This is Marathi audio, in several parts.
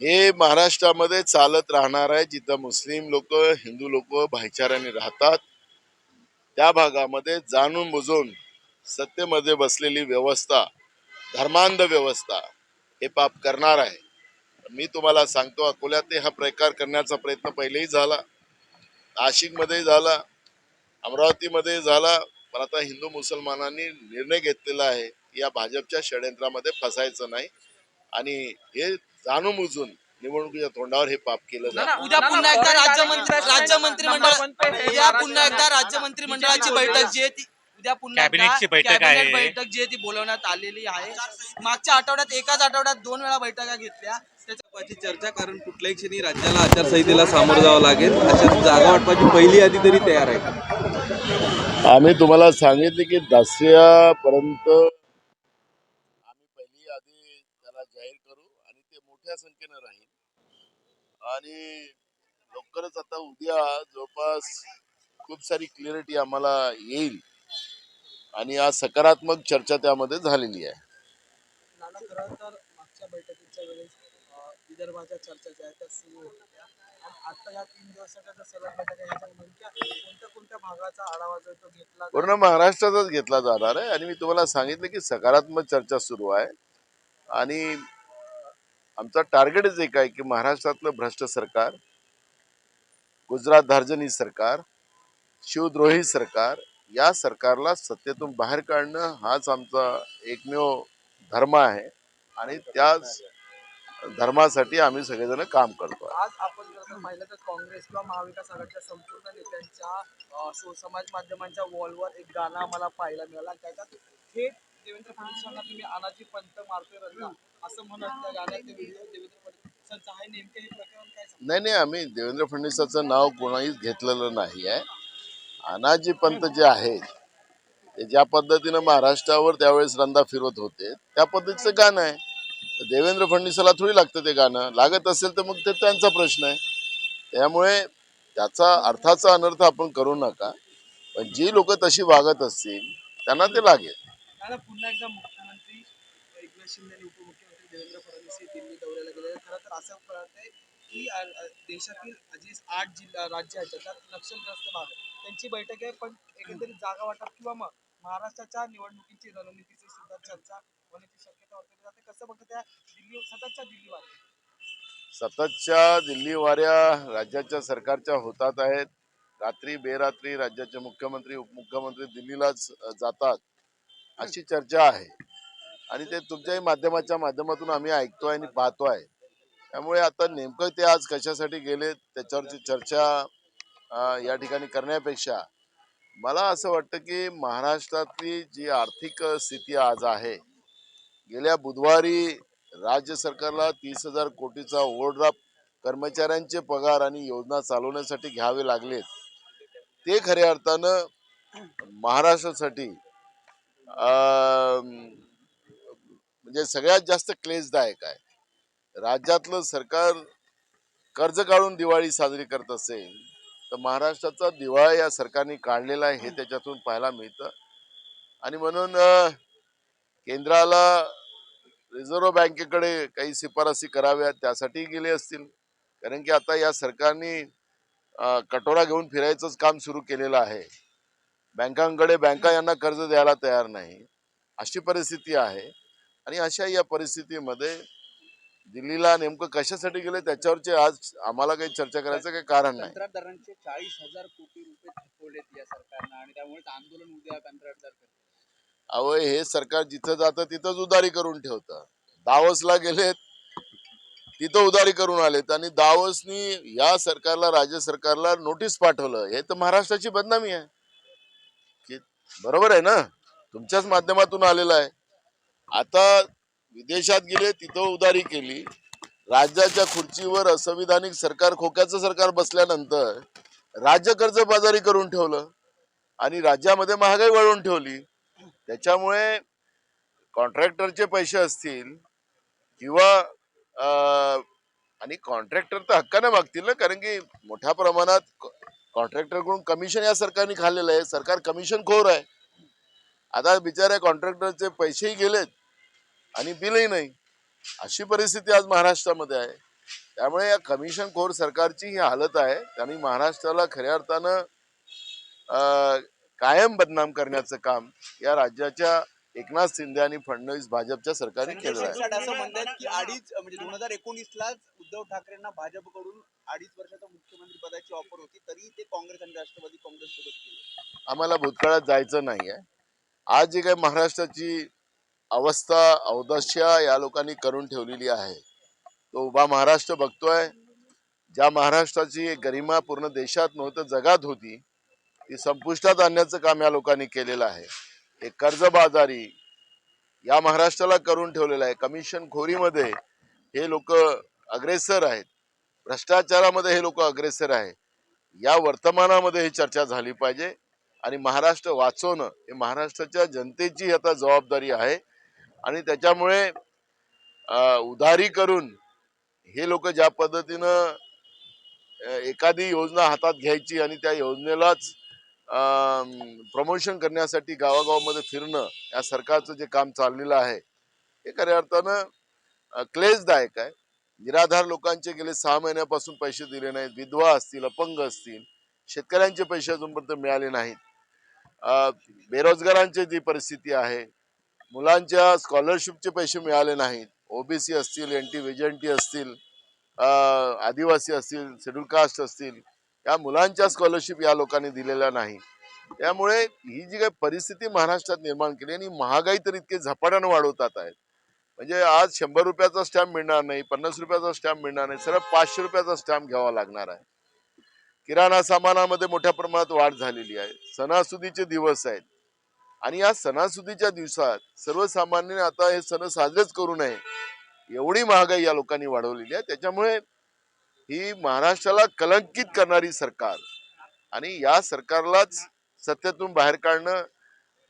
हे महाराष्ट्रामध्ये चालत राहणार आहे जिथं मुस्लिम लोक हिंदू लोक भाईचाऱ्याने राहतात. त्या भागामध्ये जाणून बुजून सत्तेमध्ये बसलेली व्यवस्था धर्मांध व्यवस्था हे पाप करणार आहे. मी तुम्हाला सांगतो अकोल्यात हा प्रकार करण्याचा प्रयत्न पहिलेही झाला नाशिकमध्ये झाला अमरावतीमध्ये झाला पण आता हिंदू मुसलमानांनी निर्णय घेतलेला आहे या भाजपच्या षडयंत्रामध्ये फसायचं नाही. आणि हे जाणून बुजून निवडणुकीच्या तोंडावर हे पाप केलं जातं. उद्या पुन्हा एकदा राज्य राज्य मंत्रिमंडळ उद्या पुन्हा एकदा राज्य मंत्रिमंडळाची बैठक जी आहे ती उद्या पुन्हा कॅबिनेटची बैठक आहे. बैठक जी आहे ती बोलवण्यात आलेली आहे. मागच्या आठवड्यात एकाच आठवड्यात दोन वेळा बैठका घेतल्या. त्याच्या वाटपाची चर्चा कारण कुठल्याही क्षणी राज्याला आचारसंहितेला सामोरं जावं लागेल. अशा जागा वाटपाची पहिली यादी तरी तयार आहे. आम्ही तुम्हाला सांगितले की दसऱ्यापर्यंत आम्ही पहिली यादी त्याला जाहीर करू आणि ते मोठ्या संख्येनं राहील. आणि लवकरच आता उद्या जवळपास खूप सारी क्लिअरिटी आम्हाला येईल. आणि आज सकारात्मक चर्चा त्यामध्ये झालेली आहे. नाना खरं तर मागच्या बैठकीच्या वेळेस अं, विदर्भाच्या चर्चा ज्या आहेत त्या सुरू होत्या. आणि आता या तीन दिवसाच्या ज्या सलग बैठका आहेत, ह्याच्या नेमक्या कोणत्या कोणत्या भागाचा आढावा जो आहे तो घेतला जाईल? पूर्ण महाराष्ट्राचाच घेतला जाणार आहे. आणि मी तुम्हाला सांगितलं की सकारात्मक चर्चा सुरू आहे. आणि आमचा टार्गेटच एक आहे की महाराष्ट्रातलं भ्रष्ट सरकार गुजरात धार्जनी सरकार शिवद्रोही सरकार या सरकारला सत्तेतून बाहेर काढणं हाच आमचा एकमेव धर्म आहे. आणि त्याच धर्मासाठी आम्ही सगळेजण काम करतो. आज आपण जर पाहिलं तर काँग्रेस किंवा महाविकास आघाडीच्या संपूर्ण नेत्यांच्या समाज माध्यमांच्या वॉलवर एक गाणं आम्हाला पाहायला मिळाला. त्याच्यात थेट देवेंद्र फडणवीसांना तुम्ही अनाजी पंत मारतोय रंगा असं? नाही नाही आम्ही देवेंद्र फडणवीसाचं नाव कोणाहीच घेतलेलं नाही आहे. अनाजी पंत जे आहेत ते ज्या पद्धतीनं महाराष्ट्रावर त्यावेळेस रंदा फिरवत होते त्या पद्धतीचं गाणं आहे. देवेंद्र फडणवीसाला थोडी लागतं ते गाणं. लागत असेल तर मग ते त्यांचा प्रश्न आहे. त्यामुळे त्याचा अर्थाचा अनर्थ आपण करू नका. पण जी लोक तशी वागत असतील त्यांना ते लागेल. पुन्हा एकदा मुख्यमंत्री एकनाथ शिंदे आणि उपमुख्यमंत्री दिवशी दिल्ली दौऱ्याला गेले खरं तर असं कळतंय की देशातील जे आठ जिल्हा राज्य आहेत त्यात नक्षलग्रस्त भाग आहे. त्यांची बैठक आहे पण एकंदरीत जागा वाटप किंवा मग महाराष्ट्राच्या निवडणुकीची रणनीतीची सुद्धा चर्चा होण्याची शक्यता वर्तवली जाते. कसं बघतं त्या दिल्ली सततच्या दिल्ली वाऱ्या. सततच्या दिल्ली वाऱ्या राज्याच्या सरकारच्या होतात आहेत. रात्री बेरात्री राज्याचे मुख्यमंत्री उपमुख्यमंत्री दिल्लीलाच जातात अशी चर्चा आहे. आणि ते तुमच्याही माध्यमाच्या माध्यमातून आम्ही ऐकतोय आणि पाहतोय. त्यामुळे आता नेमकं ते आज कशासाठी गेले त्याच्यावरची चर्चा या ठिकाणी करण्यापेक्षा मला असं वाटतं की महाराष्ट्रातली जी आर्थिक स्थिती आज आहे गेल्या बुधवारी राज्य सरकारला तीस हजार कोटीचा ओव्हरड्राफ्ट कर्मचाऱ्यांचे पगार आणि योजना चालवण्यासाठी घ्यावे लागलेत. ते खऱ्या अर्थानं महाराष्ट्रासाठी म्हणजे सगळ्यात जास्त क्लेशदायक आहे. राज्यातलं सरकार कर्ज काढून दिवाळी साजरी करत असेल तर महाराष्ट्राचा दिवाळा या सरकारने काढलेला आहे हे त्याच्यातून पाहायला मिळतं. आणि म्हणून केंद्राला रिझर्व्ह बँकेकडे काही शिफारसी कराव्यात त्यासाठी गेले असतील. कारण की आता या सरकारने कटोरा घेऊन फिरायचंच काम सुरू केलेलं आहे. बँकांकडे बँका यांना कर्ज द्यायला तयार नाही. अशी परिस्थिती आहे. आणि अशा या परिस्थितीमध्ये दिल्लीला नेमकं कशासाठी गेले त्याच्यावरचे आज आम्हाला काही चर्चा करायचं काही कारण नाही. कंत्राटदारांचे चाळीस हजार कोटी रुपये थकवलेत या सरकारनं आणि त्यामुळेच आंदोलन उद्या कंत्राटदार. अहो हे सरकार जिथं जातं तिथंच उदारी करून ठेवतं. दावसला गेलेत तिथं उदारी करून आलेत आणि दावसनी या सरकारला राज्य सरकारला नोटीस पाठवलं. हे तर महाराष्ट्राची बदनामी आहे. की बरोबर आहे ना? तुमच्याच माध्यमातून आलेलं आहे. आता विदेशात गेले तिथं उदारी केली. राज्याच्या खुर्चीवर असंविधानिक सरकार खोक्याचं सरकार बसल्यानंतर राज्य कर्ज बाजारी करून ठेवलं आणि राज्यामध्ये महागाई वळवून ठेवली. त्याच्यामुळे कॉन्ट्रॅक्टरचे पैसे असतील किंवा आणि कॉन्ट्रॅक्टर तर हक्काने मागतील ना कारण की मोठ्या प्रमाणात कॉन्ट्रॅक्टरकडून कमिशन या सरकारने खाल्लेलं आहे. सरकार कमिशन खोर आहे. आता बिचाऱ्या कॉन्ट्रॅक्टरचे पैसेही गेलेत. आणि बिलही नाही. अशी परिस्थिती आज महाराष्ट्रामध्ये आहे. त्यामुळे या कमिशन खोर सरकारची ही हालत आहे. त्यांनी महाराष्ट्राला खऱ्या अर्थानं कायम बदनाम करण्याचं काम या राज्याच्या एकनाथ शिंदे आणि फडणवीस भाजपच्या सरकारने केलेलं आहे. शिरसाट असं म्हणतात की अडीच म्हणजे दोन हजार एकोणीस लाच उद्धव ठाकरेंना भाजपकडून अडीच वर्षाचा मुख्यमंत्री पदाची ऑफर होती. तरी ते काँग्रेस आणि राष्ट्रवादी काँग्रेस सोबत आम्हाला भूतकाळात जायचं नाही आहे आज जी काही महाराष्ट्राची अवस्था औदास्या या लोकांनी करून ठेवलेली आहे. तो उभा महाराष्ट्र बघतोय. ज्या महाराष्ट्राची एक गरिमा पूर्ण देशात नव्हतं जगात होती ती संपुष्टात आणण्याचं काम या लोकांनी केलेलं आहे. हे कर्जबाजारी या महाराष्ट्राला करून ठेवलेलं आहे. कमिशन खोरीमध्ये हे लोक अग्रेसर आहेत. भ्रष्टाचारामध्ये हे लोक अग्रेसर आहे या वर्तमानामध्ये ही चर्चा झाली पाहिजे आणि महाराष्ट्र वाचवणं हे महाराष्ट्राच्या जनतेची आता जबाबदारी आहे. आणि त्याच्यामुळे उधारी करून हे लोक ज्या पद्धतीनं एखादी योजना हातात घ्यायची आणि त्या योजनेलाच प्रमोशन करण्यासाठी गावागावामध्ये फिरणं या सरकारचं जे काम चाललेलं आहे हे खऱ्या अर्थानं क्लेशदायक आहे. निराधार लोकांचे गेले सहा महिन्यापासून पैसे दिले नाहीत विधवा असतील अपंग असतील शेतकऱ्यांचे पैसे अजूनपर्यंत मिळाले नाहीत. बेरोजगारांची जी परिस्थिती आहे मुलांच्या स्कॉलरशिपचे पैसे मिळाले नाहीत. ओबीसी असतील एन टी व्हिजन असतील आदिवासी असतील शेड्यूल कास्ट असतील या मुलांच्या स्कॉलरशिप या लोकांनी दिलेल्या नाही त्यामुळे ही जी काही परिस्थिती महाराष्ट्रात निर्माण केली आणि महागाई तर इतके झपाट्यानं वाढवतात आहेत. म्हणजे आज शंभर रुपयाचा स्टॅम्प मिळणार नाही पन्नास रुपयाचा स्टॅम्प मिळणार नाही सरळ पाचशे रुपयाचा स्टॅम्प घ्यावा लागणार आहे. किराणा सामानामध्ये मोठ्या प्रमाणात वाढ झालेली आहे. सणासुदीचे दिवस आहेत. आणि या सणासुदीच्या दिवसात सर्वसामान्याने आता हे सण साजरेच करू नये एवढी महागाई या लोकांनी वाढवलेली आहे. त्याच्यामुळे ही महाराष्ट्राला कलंकित करणारी सरकार आणि या सरकारलाच सत्तेतून बाहेर काढणं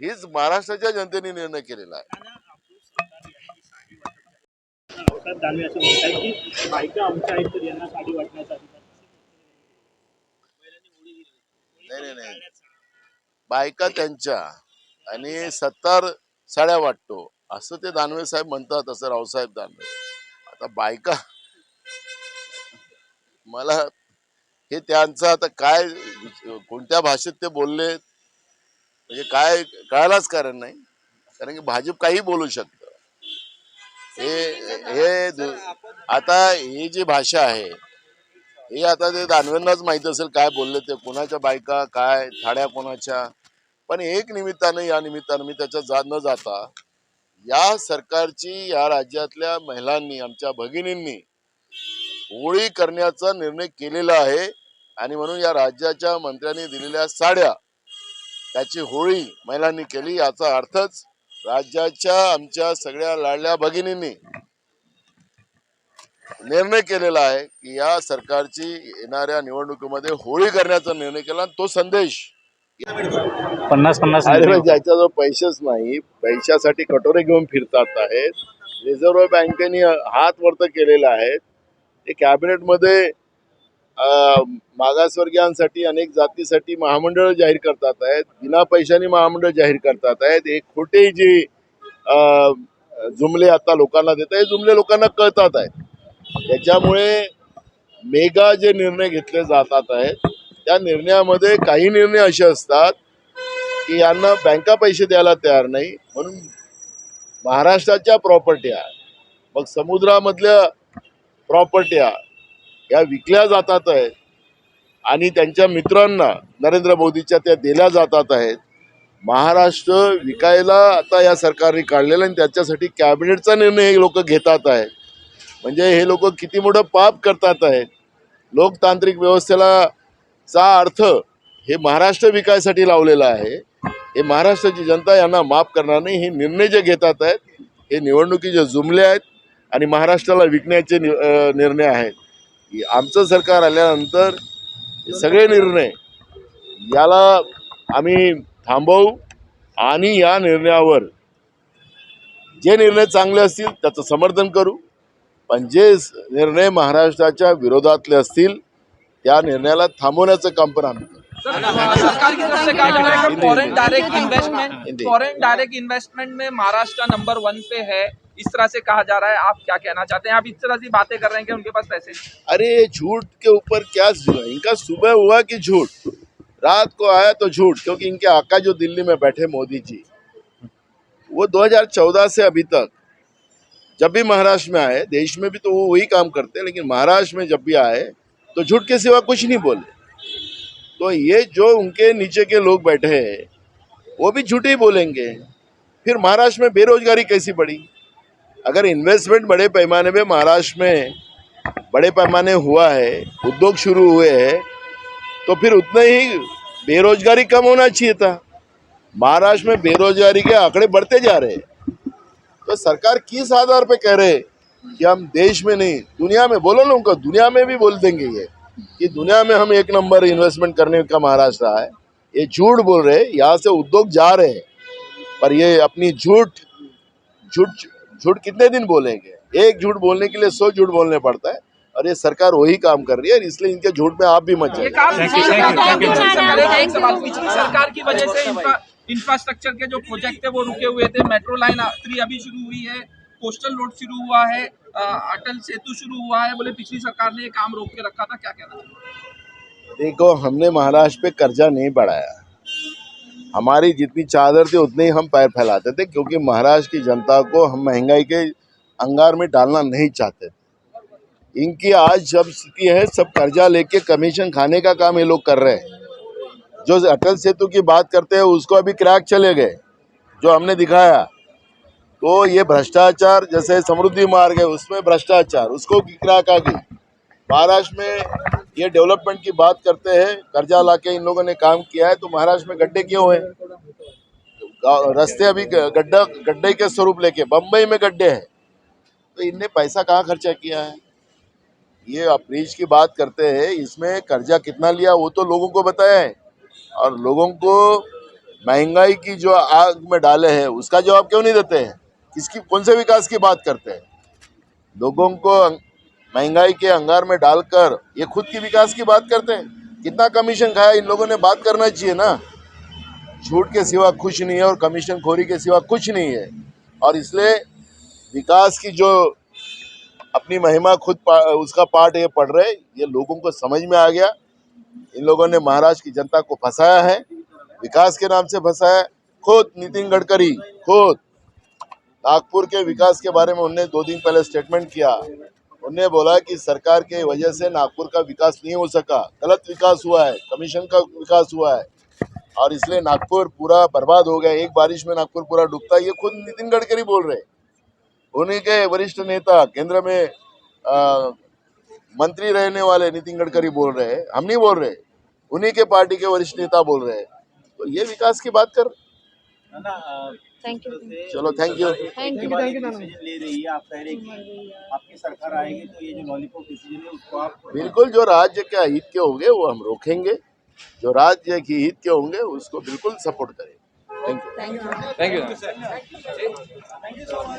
हीच महाराष्ट्राच्या जनतेने निर्णय केलेला आहे. नाही नाही बायका त्यांच्या आणि सत्तार साड्या वाटतो. असं ते दानवे साहेब म्हणतात असं रावसाहेब दानवे. आता बायका मला हे त्यांचं आता काय कोणत्या भाषेत ते बोलले? म्हणजे काय कळायलाच कारण नाही. कारण की भाजप काही बोलू शकतं. हे हे आता ही जी भाषा आहे हे आता ते दानवेंनाच माहीत असेल काय बोलले ते कोणाच्या बायका काय थाड्या कोणाच्या? पण एक निमित्तानं या निमित्तानं मी त्याच्यात जा न जाता या सरकारची या राज्यातल्या महिलांनी आमच्या भगिनींनी होळी करण्याचा निर्णय केलेला आहे. आणि म्हणून या राज्याच्या मंत्र्यांनी दिलेल्या साड्या त्याची होळी महिलांनी केली. याचा अर्थच राज्याच्या आमच्या सगळ्या लाडल्या भगिनींनी निर्णय केलेला आहे की या सरकारची येणाऱ्या निवडणुकीमध्ये होळी करण्याचा निर्णय केला. आणि तो संदेश पन्नास पन्नास अरे ज्याच्याजवळ पैसेच नाही. पैशासाठी कटोरे घेऊन फिरतात आहेत. रिझर्व्ह बँकेने हात वर्त केलेला आहे ते कॅबिनेटमध्ये मागासवर्गीयांसाठी अनेक जातीसाठी महामंडळ जाहीर करतात आहेत. बिना पैशाने महामंडळ जाहीर करतात आहेत. एक खोटे जी जुमले आता लोकांना देत आहे जुमले लोकांना कळतात आहेत. त्याच्यामुळे मेगा जे निर्णय घेतले जातात आहेत त्या निर्णयामध्ये काही निर्णय असे असतात की यांना बँका पैसे द्यायला तयार नाही म्हणून महाराष्ट्राच्या प्रॉपर्ट्या मग समुद्रामधल्या प्रॉपर्ट्या या विकल्या जातात आहेत. आणि त्यांच्या मित्रांना नरेंद्र मोदीच्या त्या दिल्या जातात आहेत. महाराष्ट्र विकायला आता या सरकारने काढलेलं आणि त्याच्यासाठी कॅबिनेटचा निर्णय हे लोक घेतात आहेत. म्हणजे हे लोक किती मोठं पाप करतात आहेत. लोकतांत्रिक व्यवस्थेला चा अर्थ हे महाराष्ट्र विकायसाठी लावलेला आहे. हे महाराष्ट्राची जनता यांना माफ करणार नाही. हे निर्णय जे घेतात आहेत हे निवडणुकीचे जुमले आहेत आणि महाराष्ट्राला विकण्याचे नि- निर्णय आहेत. आमचं सरकार आल्यानंतर सगळे निर्णय याला आम्ही थांबवू आणि या निर्णयावर जे निर्णय चांगले असतील त्याचं समर्थन करू. पण जे निर्णय महाराष्ट्राच्या विरोधातले असतील त्या निर्णयाला थांबवण्याचं काम पण आम्ही करू foreign direct. Investment foreign direct investment में महाराष्ट्र नंबर वन पे है। इस तरह से कहा जा रहा है। आप क्या कहना चाहते हैं? आप इस तरह से बातें कर रहे हैं कि उनके पास पैसे अरे ये झूठ के ऊपर क्या इनका सुबह हुआ कि झूठ? रात को आया तो झूठ क्योंकि इनके आका जो दिल्ली में बैठे मोदी जी वो 2014 से अभी तक जब भी महाराष्ट्र में आए देश में भी तो वो वही काम करते हैं लेकिन महाराष्ट्र में जब भी आए तो झूठ के सिवा कुछ नहीं बोले। तो ये जो उनके नीचे के लोग बैठे हैं, वो भी झूठे ही बोलेंगे। फिर महाराष्ट्र में बेरोजगारी कैसी बढ़ी अगर इन्वेस्टमेंट बड़े पैमाने पे महाराष्ट्र में बड़े पैमाने हुआ है, उद्योग शुरू हुए हैं तो फिर उतना ही बेरोजगारी कम होना चाहिए था। महाराष्ट्र में बेरोजगारी के आंकड़े बढ़ते जा रहे हैं। तो सरकार किस आधार पे कह रहे कि हम देश में नहीं दुनिया में बोलो ना उनको दुनिया में भी बोल देंगे ये कि दुनिया में हम एक नंबर इन्वेस्टमेंट करने का महाराष्ट्र है ये झूठ बोल रहे हैं यहाँ से उद्योग जा रहे हैं पर ये अपनी झूठ झूठ झूठ कितने दिन बोलेंगे? एक झूठ बोलने के लिए सौ झूठ बोलने पड़ता है और ये सरकार वही काम कर रही है इसलिए इनके झूठ में आप भी मत जाइए। you. पिछली सरकार की वजह से इंफ्रास्ट्रक्चर के जो प्रोजेक्ट थे वो रुके हुए थे मेट्रो लाइन थ्री अभी शुरू हुई है कोस्टल रोड शुरू हुआ है अटल सेतु शुरू हुआ है, बोले पिछली सरकार ने ये काम रोक के रखा था, क्या कहना देखो, हमने महाराष्ट्र पे कर्जा नहीं बढ़ाया। हमारी जितनी चादर थी, उतने ही हम पैर फैलाते थे, क्योंकि महाराष्ट्र की जनता को हम महँगाई के अंगार में डालना नहीं चाहते इनकी आज जब स्थिति है, सब कर्जा लेके कमीशन खाने का काम ये लोग कर रहे हैं। जो अटल सेतु की बात करते हैं, उसको अभी क्रैक चले गए, जो हमने दिखाया। तो ये भ्रष्टाचार जैसे समृद्धि मार्ग है, उसमें भ्रष्टाचार, उसको आ गई महाराष्ट्र में ये डेवलपमेंट की बात करते हैं, कर्जा लाके इन लोगों ने काम किया है तो महाराष्ट्र में गड्ढे क्यों हैं? रास्ते अभी गड्ढा गड्ढे के स्वरूप लेके बम्बई में गड्ढे हैं। तो इनने पैसा कहाँ खर्चा किया है? ये अप्रीच की बात करते हैं, इसमें कर्जा कितना लिया, वो तो लोगों को बताया है। और लोगों को महँगाई की जो आग में डाले हैं, उसका जवाब क्यों नहीं देते हैं? किसकी कौन से विकास की बात करते हैं? लोगों को महँगाई के अंगार में डालकर ये खुद की विकास की बात करते हैं? कितना कमीशन खाया? इन लोगों ने बात करना चाहिए ना। झूठ के सिवा कुछ नहीं है और कमीशन खोरी के सिवा कुछ नहीं है। और इसलिए विकास की जो अपनी महिमा खुद पा, उसका पार्ट ये पढ़ रहे ये लोगों को समझ में आ गया। इन लोगों ने महाराष्ट्र की जनता को फंसाया है। विकास के नाम से फंसाया खुद नितिन गडकरी खुद। नागपुर के विकास के बारे में उनने दो दिन पहले स्टेटमेंट किया। उनने बोला कि सरकार के वजह से नागपुर का विकास नहीं हो सका। गलत विकास हुआ है कमीशन का विकास हुआ है। और इसलिए नागपुर पूरा बर्बाद हो गया। एक बारिश में नागपुर पूरा डूबता ये खुद नितिन गडकरी बोल रहे उन्हीं के वरिष्ठ नेता केंद्र में आ, मंत्री रहने वाले नितिन गडकरी बोल रहे हैं। हम नहीं बोल रहे। उन्हीं के पार्टी के वरिष्ठ नेता बोल रहे हैं। तो ये विकास की बात कर। थैंक यू चलो थैंक यू थैंक यू ले रही है आप कह रहे हैं कि आपकी सरकार आएगी तो ये जो लॉलीपॉप डिसीज़न है उसको आप बिल्कुल जो राज्य के हित के होंगे वो हम रोकेंगे। जो राज्य के हित के होंगे उसको बिल्कुल सपोर्ट करेंगे। Thank you thank you thank you